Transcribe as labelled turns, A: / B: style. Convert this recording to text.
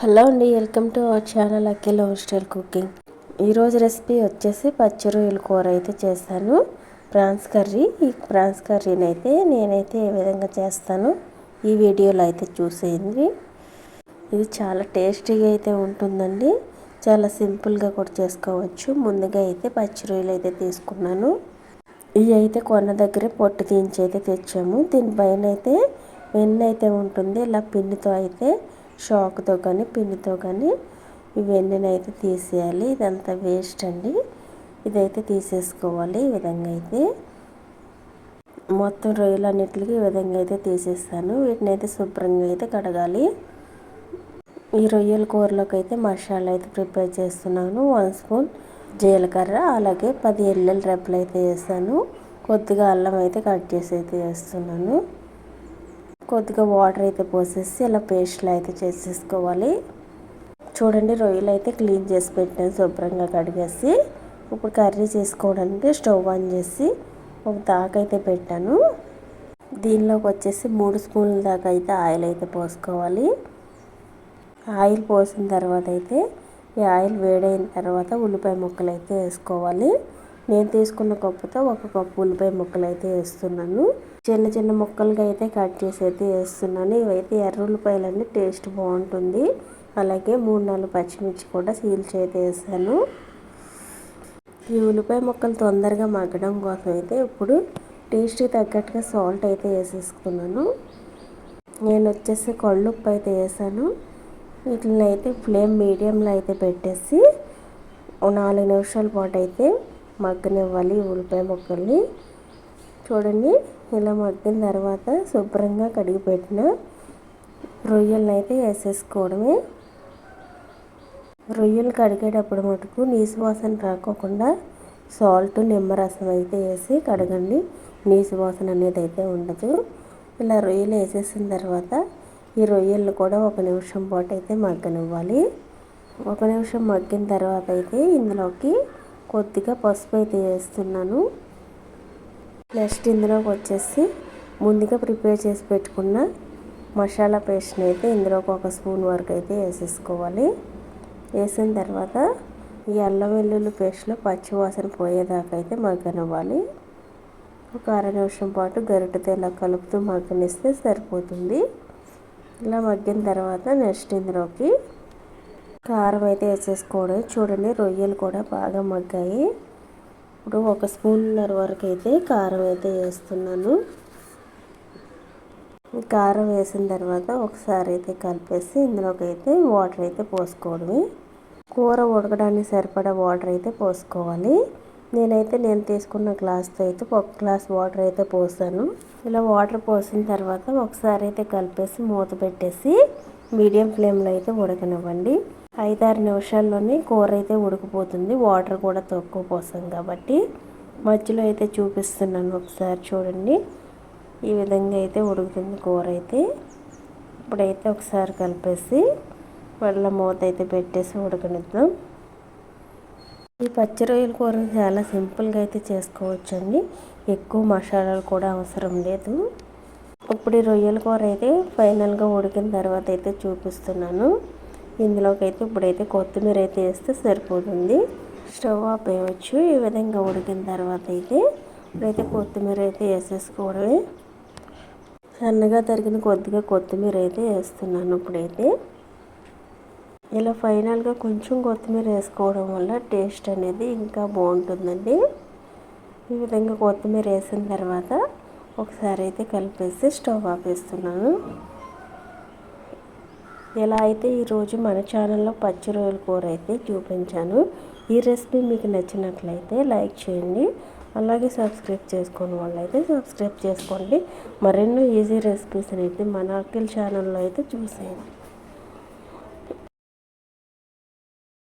A: Hello అండి welcome to our channel Akhil hostel cooking. ఈరోజు recipe వచ్చేసి పచ్చి రొయ్యల కూర అయితే చేస్తాను. ప్రాన్స్ కర్రీ ఈ ప్రాన్స్ కర్రీని అయితే నేనైతే ఏ విధంగా చేస్తాను ఈ వీడియోలో అయితే చూసేయండి. ఇది చాలా టేస్టీగా అయితే ఉంటుందండి. చాలా సింపుల్గా కూడా చేసుకోవచ్చు. ముందుగా అయితే పచ్చి రొయ్యలు అయితే తీసుకున్నాను. ఇవి అయితే కొన్న దగ్గరే పొట్టు తీయించి అయితే తెచ్చాము. దీనిపైన అయితే వెన్న అయితే ఉంటుంది. ఇలా పిన్నుతో అయితే షాక్తో కానీ పిన్నితో కానీ ఇవన్నీ అయితే తీసేయాలి. ఇదంతా వేస్ట్ అండి. ఇదైతే తీసేసుకోవాలి ఈ విధంగా అయితే. మొత్తం రొయ్యలన్నిటికి ఈ విధంగా అయితే తీసేస్తాను. వీటిని అయితే శుభ్రంగా అయితే కడగాలి. ఈ రొయ్యల కూరలోకి అయితే మసాలా అయితే ప్రిపేర్ చేస్తున్నాను. వన్ స్పూన్ జీలకర్ర అలాగే పది ఎల్లెల రెప్పలు అయితే వేస్తాను కొద్దిగా అల్లం అయితే కట్ చేసి అయితే వేస్తున్నాను. కొద్దిగా వాటర్ అయితే పోసేసి ఇలా పేస్ట్లో అయితే చేసేసుకోవాలి. చూడండి రొయ్యలు అయితే క్లీన్ చేసి పెట్టాను శుభ్రంగా కడిగేసి. ఇప్పుడు కర్రీ చేసుకోవడానికి స్టవ్ ఆన్ చేసి ఒక దాకైతే అయితే పెట్టాను. దీనిలోకి వచ్చేసి మూడు స్పూన్ల దాకా అయితే ఆయిల్ అయితే పోసుకోవాలి. ఆయిల్ పోసిన తర్వాత అయితే ఈ ఆయిల్ వేడైన తర్వాత ఉల్లిపాయ ముక్కలు అయితే వేసుకోవాలి. నేను తీసుకున్న కప్పుతో ఒక కప్పు ఉల్లిపాయ ముక్కలు అయితే వేస్తున్నాను. చిన్న చిన్న ముక్కలుగా అయితే కట్ చేసి అయితే వేస్తున్నాను. ఇవైతే ఎర్ర ఉల్లిపాయలన్నీ టేస్ట్ బాగుంటుంది. అలాగే మూడు నాలుగు పచ్చిమిర్చి కూడా సీల్చి అయితే వేసాను. ఈ ఉల్లిపాయ ముక్కలు తొందరగా మగ్గడం కోసం అయితే ఇప్పుడు టేస్ట్కి తగ్గట్టుగా సాల్ట్ అయితే వేసేసుకున్నాను. నేను వచ్చేసి కళ్ళుప్పు అయితే వేసాను. వీటిని అయితే ఫ్లేమ్ మీడియంలో అయితే పెట్టేసి నాలుగు నిమిషాల పాటు అయితే మగ్గనివ్వాలి ఉల్లిపాయ ముక్కల్ని. చూడండి. ఇలా మగ్గిన తర్వాత శుభ్రంగా కడిగి పెట్టిన రొయ్యలను అయితే వేసేసుకోవడమే. రొయ్యలు కడిగేటప్పుడు మటుకు నీసు వాసన రాకోకుండా సాల్ట్ నిమ్మరసం అయితే వేసి కడగండి. నీసు వాసన అనేది అయితే ఉండదు. ఇలా రొయ్యలు వేసేసిన తర్వాత ఈ రొయ్యలు కూడా ఒక నిమిషం పాటు అయితే మగ్గనివ్వాలి. ఒక నిమిషం మగ్గిన తర్వాత అయితే ఇందులోకి కొద్దిగా పసుపు అయితే వేస్తున్నాను. నెక్స్ట్ ఇందులోకి వచ్చేసి ముందుగా ప్రిపేర్ చేసి పెట్టుకున్న మసాలా పేస్ట్ని అయితే ఇందులోకి ఒక స్పూన్ వరకు అయితే వేసేసుకోవాలి. వేసిన తర్వాత ఈ అల్లం వెల్లుల్లి పేస్ట్లో పచ్చివాసన పోయేదాకా అయితే మగ్గనివ్వాలి. ఒక అర నిమిషం పాటు గరిటెతో ఇలా కలుపుతూ మగ్గనిస్తే సరిపోతుంది. ఇలా మగ్గిన తర్వాత నెక్స్ట్ ఇందులోకి కారం అయితే వేసేసుకోవడం చూడండి రొయ్యలు కూడా బాగా మగ్గాయి. ఇప్పుడు ఒక స్పూన్నర వరకు అయితే కారం అయితే వేస్తున్నాను. కారం వేసిన తర్వాత ఒకసారి అయితే కలిపేసి ఇందులోకి అయితే వాటర్ అయితే పోసుకోవడమే. కూర ఉడకడానికి సరిపడా వాటర్ అయితే పోసుకోవాలి. నేనైతే నేను తీసుకున్న గ్లాస్తో అయితే ఒక గ్లాస్ వాటర్ అయితే పోసాను. ఇలా వాటర్ పోసిన తర్వాత ఒకసారి అయితే కలిపేసి మూత పెట్టేసి మీడియం ఫ్లేమ్లో అయితే ఉడకనివ్వండి. ఐదారు నిమిషాల్లోనే కూర అయితే ఉడికిపోతుంది. వాటర్ కూడా తక్కువ పోసాం కాబట్టి మధ్యలో అయితే చూపిస్తున్నాను ఒకసారి చూడండి. ఈ విధంగా అయితే ఉడుకుతుంది కూర అయితే. ఇప్పుడైతే ఒకసారి కలిపేసి మళ్ళీ మూత అయితే పెట్టేసి ఉడకనిద్దాం. ఈ పచ్చి రొయ్యల కూర చాలా సింపుల్గా అయితే చేసుకోవచ్చండి. ఎక్కువ మసాలాలు కూడా అవసరం లేదు. ఇప్పుడు ఈ రొయ్యల కూర అయితే ఫైనల్గా ఉడికిన తర్వాత అయితే చూపిస్తున్నాను. ఇందులోకి అయితే ఇప్పుడైతే కొత్తిమీర అయితే వేస్తే సరిపోతుంది. స్టవ్ ఆపేయవచ్చు ఈ విధంగా ఉడికిన తర్వాత అయితే ఇప్పుడైతే కొత్తిమీర అయితే వేసేసుకోవడమే. సన్నగా తరిగిన కొద్దిగా కొత్తిమీర అయితే వేస్తున్నాను ఇప్పుడైతే. ఇలా ఫైనల్గా కొంచెం కొత్తిమీర వేసుకోవడం వల్ల టేస్ట్ అనేది ఇంకా బాగుంటుందండి. ఈ విధంగా కొత్తిమీర వేసిన తర్వాత ఒకసారి అయితే కలిపేసి స్టవ్ ఆపేస్తున్నాను. ఎలా అయితే ఈరోజు మన ఛానల్లో పచ్చి రొయ్యల కూర అయితే చూపించాను ఈ రెసిపీ మీకు నచ్చినట్లయితే లైక్ చేయండి. అలాగే సబ్స్క్రైబ్ చేసుకుని వాళ్ళైతే సబ్స్క్రైబ్ చేసుకోండి. మరెన్నో ఈజీ రెసిపీస్ అయితే మన అఖిల్ ఛానల్లో అయితే చూసేయండి.